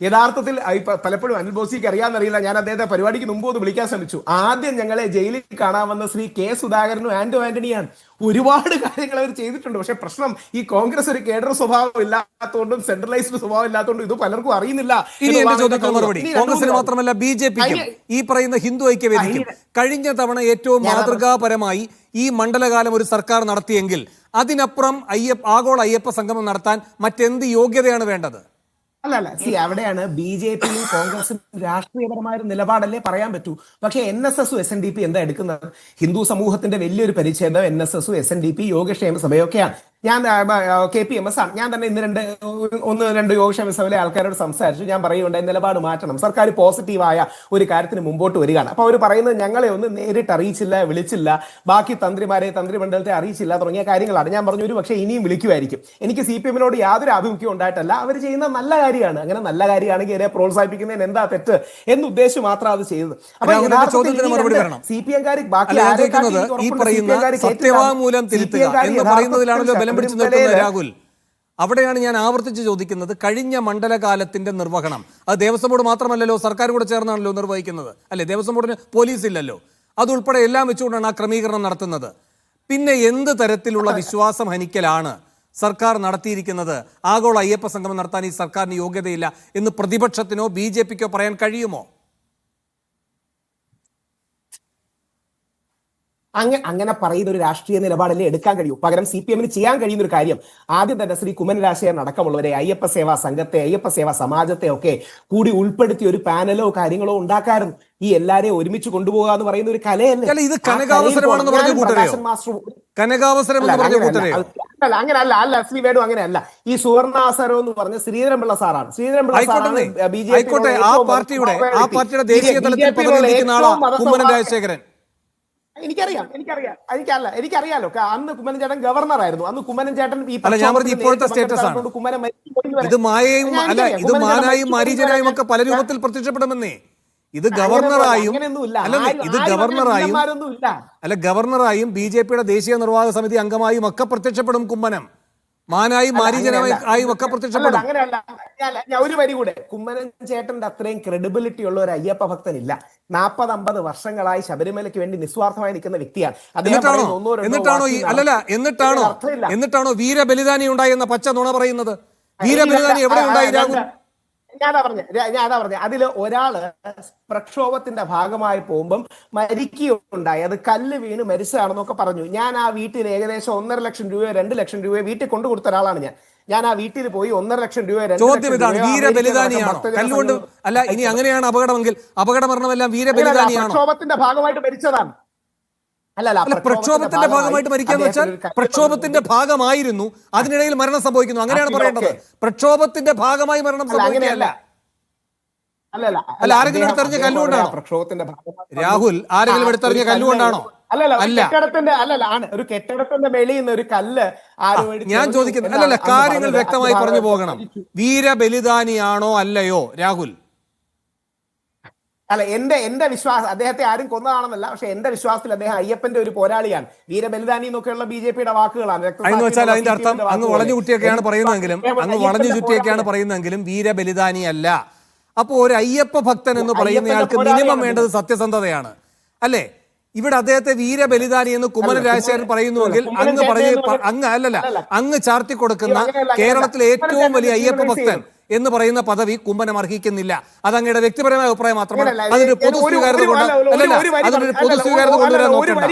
യഥാർത്ഥത്തിൽ പലപ്പോഴും അനിൽ ബോസിക്ക് അറിയാമെന്നറിയില്ല. ഞാൻ അദ്ദേഹത്തെ പരിപാടിക്ക് മുമ്പ് ഒന്ന് വിളിക്കാൻ ശ്രമിച്ചു. ആദ്യം ഞങ്ങളെ ജയിലിൽ കാണാൻ വന്ന ശ്രീ കെ സുധാകരനും ആന്റോ ആന്റണിയാണ്. ഒരുപാട് കാര്യങ്ങൾ അവർ ചെയ്തിട്ടുണ്ട്. പക്ഷെ പ്രശ്നം ഈ കോൺഗ്രസ് ഒരു കേഡർ സ്വഭാവം ഇല്ലാത്തതുകൊണ്ടും സെൻട്രലൈസ്ഡ് സ്വഭാവം ഇല്ലാത്തതുകൊണ്ടും ഇത് പലർക്കും അറിയുന്നില്ല ഇനി എന്റെ എന്നുള്ളതാണ് ചോദ്യത്തിന് എന്റെ മറുപടി. കോൺഗ്രസിന് മാത്രമല്ല ബി ജെ പിക്കും ഈ പറയുന്ന ഹിന്ദു ഐക്യവേദിക്കും കഴിഞ്ഞ തവണ ഏറ്റവും മാതൃകാപരമായി ഈ മണ്ഡലകാലം ഒരു സർക്കാർ നടത്തിയെങ്കിൽ അതിനപ്പുറം അയ്യപ്പ ആഗോള അയ്യപ്പ സംഗമം നടത്താൻ മറ്റെന്ത് യോഗ്യതയാണ് വേണ്ടത്? അല്ല അല്ല സി അവിടെയാണ് ബി ജെ പിയും കോൺഗ്രസും രാഷ്ട്രീയപരമായ ഒരു നിലപാടല്ലേ പറയാൻ പറ്റൂ. പക്ഷേ എൻ എസ് എസും എസ് എൻ ഡി പി എന്താ എടുക്കുന്നത്? ഹിന്ദു സമൂഹത്തിന്റെ വലിയൊരു പരിച്ഛേദം എൻ എസ് എസും S N D P Yogakshema സഭയൊക്കെയാണ്. ഞാൻ കെ പി എം എസ് ആണ്. ഞാൻ തന്നെ ഇന്ന് രണ്ട് ഒന്ന് രണ്ട് യോഗക്ഷേമ സഭയിലെ ആൾക്കാരോട് സംസാരിച്ചു. ഞാൻ പറയുകയുണ്ടായി നിലപാട് മാറ്റണം. സർക്കാർ പോസിറ്റീവായ ഒരു കാര്യത്തിന് മുമ്പോട്ട് വരികയാണ്. അപ്പൊ അവർ പറയുന്നത് ഞങ്ങളെ ഒന്ന് നേരിട്ട് അറിയിച്ചില്ല വിളിച്ചില്ല. ബാക്കി തന്ത്രിമാരെ തന്ത്രിമണ്ഡലത്തെ അറിയിച്ചില്ല തുടങ്ങിയ കാര്യങ്ങളാണ്. ഞാൻ പറഞ്ഞു ഒരു പക്ഷേ ഇനിയും വിളിക്കുമായിരിക്കും. എനിക്ക് സി പി എമ്മിനോട് യാതൊരു ആഭിമുഖ്യം ഉണ്ടായിട്ടല്ല. അവർ ചെയ്യുന്ന നല്ല കാര്യമാണ്. അങ്ങനെ നല്ല കാര്യമാണെങ്കിൽ എന്നെ പ്രോത്സാഹിപ്പിക്കുന്നതിന് എന്താ തെറ്റ് എന്ന് ഉദ്ദേശിച്ച് മാത്രം അത് ചെയ്തത്. അപ്പൊ. സി പി എംകാർ ബാക്കി സത്യവാങ്മൂലം തിരുത്തുക എന്ന് പറയുന്നതിലാണല്ലോ ബലം പിടിച്ചു രാഹുൽ. അവിടെയാണ് ഞാൻ ആവർത്തിച്ച് ചോദിക്കുന്നത് കഴിഞ്ഞ മണ്ഡലകാലത്തിന്റെ നിർവഹണം. അത് ദേവസ്വം ബോർഡ് മാത്രമല്ലല്ലോ സർക്കാർ കൂടെ ചേർന്നാണല്ലോ നിർവഹിക്കുന്നത്. അല്ലെ? ദേവസ്വം ബോർഡിന് പോലീസ് ഇല്ലല്ലോ. അതുൾപ്പെടെ എല്ലാം വെച്ചുകൊണ്ടാണ് ആ ക്രമീകരണം നടത്തുന്നത്. പിന്നെ എന്ത് തരത്തിലുള്ള വിശ്വാസം ഹനിക്കലാണ് സർക്കാർ നടത്തിയിരിക്കുന്നത്? ആഗോള അയ്യപ്പ സംഗമം നടത്താൻ ഈ സർക്കാരിന് യോഗ്യതയില്ല എന്ന് പ്രതിപക്ഷത്തിനോ ബി ജെ പിക്കോ പറയാൻ കഴിയുമോ? അങ്ങനെ അങ്ങനെ പറയുന്ന ഒരു രാഷ്ട്രീയ നിലപാടല്ലേ എടുക്കാൻ കഴിയൂ. പകരം സി പി എമ്മിന് ചെയ്യാൻ കഴിയുന്ന ഒരു കാര്യം ആദ്യം തന്നെ ശ്രീ കുമ്മൻ രാജശേഖരൻ അടക്കമുള്ളവരെ അയ്യപ്പ സേവാ സംഘത്തെ അയ്യപ്പ സേവാ സമാജത്തെ ഒക്കെ കൂടി ഉൾപ്പെടുത്തി ഒരു പാനലോ കാര്യങ്ങളോ ഉണ്ടാക്കാറും ഈ എല്ലാരെയും ഒരുമിച്ച് കൊണ്ടുപോകുക എന്ന് പറയുന്ന ഒരു കലയല്ലേ? ഇത് കനകാവസരമാണെന്ന് പറഞ്ഞ് പ്രകാശൻ കനകാവസരം അല്ല, എന്ന് പറഞ്ഞ അല്ല ശ്രീ വേണു അങ്ങനെയല്ല. ഈ സുവർണാസരം എന്ന് പറഞ്ഞ ശ്രീധരൻപിള്ള സാറാണ്. ശ്രീധരൻപിള്ള സാറാണ് ബി ജെ പി ആ പാർട്ടിയുടെ ആ പാർട്ടിയുടെ ദേശീയ തലത്തിൽ ആളാണ് കുമ്മനം രാജശേഖരൻ. എനിക്കറിയാം എനിക്കറിയാം. എനിക്കല്ല എനിക്കറിയാലോ. അന്ന് കുമ്മനം ചേട്ടൻ ഗവർണർ ആയിരുന്നു. അന്ന് കുമ്മനം ചേട്ടൻ ഈ അല്ല, ഞാൻ പറഞ്ഞ ഇപ്പോഴത്തെ സ്റ്റേറ്റസ് ആണ്. കുമ്മനം ഇത് മായയും അല്ല ഇത് മാനായും മാരീചനായും ഒക്കെ പല രൂപത്തിൽ പ്രത്യക്ഷപ്പെടുമെന്നേ. ഇത് ഗവർണറായും അങ്ങനെയൊന്നുമില്ല. ഇത് ഗവർണറായും അല്ല ഗവർണറായും ബി ജെ പിയുടെ ദേശീയ നിർവാഹക സമിതി അംഗമായും ഒക്കെ പ്രത്യക്ഷപ്പെടും കുമ്മനം. മാനായി അല്ല, മാരീചനായും. ആയും ഒക്കെ പ്രത്യക്ഷപ്പെടും. അങ്ങനെയല്ല. ഒരു വരി കൂടെ. കുമ്മനം ചേട്ടന്റെ അത്രയും ക്രെഡിബിലിറ്റി ഉള്ള ഒരു അയ്യപ്പ ഭക്തനില്ല. നാൽപ്പത് അമ്പത് വർഷങ്ങളായി ശബരിമലയ്ക്ക് വേണ്ടി നിസ്വാർത്ഥമായി നിൽക്കുന്ന വ്യക്തിയാണ്. എന്നിട്ടാണോ? എന്നിട്ടാണോ ഈ അല്ലല്ല എന്നിട്ടാണോ? എന്നിട്ടാണോ വീരബലിദാനി ഉണ്ടായി എന്ന പച്ച നുണ പറയുന്നത്? വീരബലിദാനി എവിടെ ഉണ്ടായി രാഹുൽ? ഞാനാ പറഞ്ഞ ഞാനാ പറഞ്ഞ. അതിൽ ഒരാൾ പ്രക്ഷോഭത്തിന്റെ ഭാഗമായി പോകുമ്പം മരിക്കുകയുണ്ടായി. അത് കല്ല് വീണ് മരിച്ചതാണെന്നൊക്കെ പറഞ്ഞു. ഞാൻ ആ വീട്ടിൽ ഏകദേശം ഒന്നര ലക്ഷം രൂപയോ രണ്ട് ലക്ഷം രൂപയോ വീട്ടിൽ കൊണ്ടു കൊടുത്ത ഒരാളാണ് ഞാൻ. ഞാൻ ആ വീട്ടിൽ പോയി ഒന്നര ലക്ഷം രൂപ ചോദ്യം ഇതാണ് വീരബലിദാനിയാണോ? കല്ലുകൊണ്ട് അല്ല ഇനി അങ്ങനെയാണ് അപകടമെങ്കിൽ അപകട മരണമെല്ലാം വീരബലിദാനിയാണോ? പ്രക്ഷോഭത്തിന്റെ ഭാഗമായിട്ട് മരിച്ചതാണ്. അല്ല അല്ല പ്രക്ഷോഭത്തിന്റെ ഭാഗമായിട്ട് മരിക്കാന്ന് വെച്ചാൽ പ്രക്ഷോഭത്തിന്റെ ഭാഗമായിരുന്നു. അതിനിടയിൽ മരണം സംഭവിക്കുന്നു. അങ്ങനെയാണ് പറയേണ്ടത്. പ്രക്ഷോഭത്തിന്റെ ഭാഗമായി മരണം അല്ല സംഭവിക്കുകയല്ല. അല്ല, ആരെങ്കിലും എടുത്തറിഞ്ഞ കല്ലുകൊണ്ടാണോ? പ്രക്ഷോഭത്തിന്റെ രാഹുൽ ആരെങ്കിലും എടുത്തറിഞ്ഞ കല്ലുകൊണ്ടാണോ? അല്ലല്ല അല്ല. കെട്ടിടത്തിന്റെ അല്ലല്ല ആണ്. ഒരു കെട്ടിടത്തിന്റെ വെളിയിൽ നിന്ന് ഒരു കല്ല് ആരും എടുത്ത് ഞാൻ ചോദിക്കുന്നത് അല്ലല്ല കാര്യങ്ങൾ വ്യക്തമായി പറഞ്ഞു പോകണം. വീരബലിദാനിയാണോ അല്ലയോ രാഹുൽ? അല്ല എന്റെ എന്റെ വിശ്വാസം അദ്ദേഹത്തെ ആരും കൊന്നതാണെന്നല്ല പക്ഷെ എന്റെ വിശ്വാസത്തിൽ അദ്ദേഹം അയ്യപ്പന്റെ ഒരു പോരാളിയാണ്. വീരബലിദാനി എന്നൊക്കെയുള്ള ബി ജെ പിയുടെ വാക്കുകളാണ് വെച്ചാൽ അതിന്റെ അർത്ഥം അങ്ങ്. വളഞ്ഞു കുട്ടിയൊക്കെയാണ് പറയുന്നതെങ്കിലും അങ്ങ് വളഞ്ഞു ചുറ്റിയൊക്കെയാണ്. പറയുന്നതെങ്കിലും വീരബലിദാനി അല്ല. അപ്പോ ഒരു അയ്യപ്പ ഭക്തൻ എന്ന് പറയുന്നയാൾക്ക് മിനിമം വേണ്ടത് സത്യസന്ധതയാണ്. അല്ലേ? ഇവിടെ അദ്ദേഹത്തെ വീരബലിദാനി എന്ന് കുമ്മനം രാജശേഖരൻ പറയുന്നുവെങ്കിൽ അങ്ങ് പറയ അങ്ങ് അല്ലല്ല. അങ്ങ് ചാർത്തി കൊടുക്കുന്ന. കേരളത്തിലെ ഏറ്റവും വലിയ അയ്യപ്പ ഭക്തൻ എന്ന് പറയുന്ന പദവി കുമ്മനം അർഹിക്കുന്നില്ല. അത് അങ്ങയുടെ വ്യക്തിപരമായ അഭിപ്രായം മാത്രമാണ്. അതൊരു പൊതു സ്വീകാര്യത കൊണ്ട് അല്ലല്ല പറഞ്ഞു- പൊതു സ്വീകാര്യത കൊണ്ടുവരാൻ നോക്കണ്ട.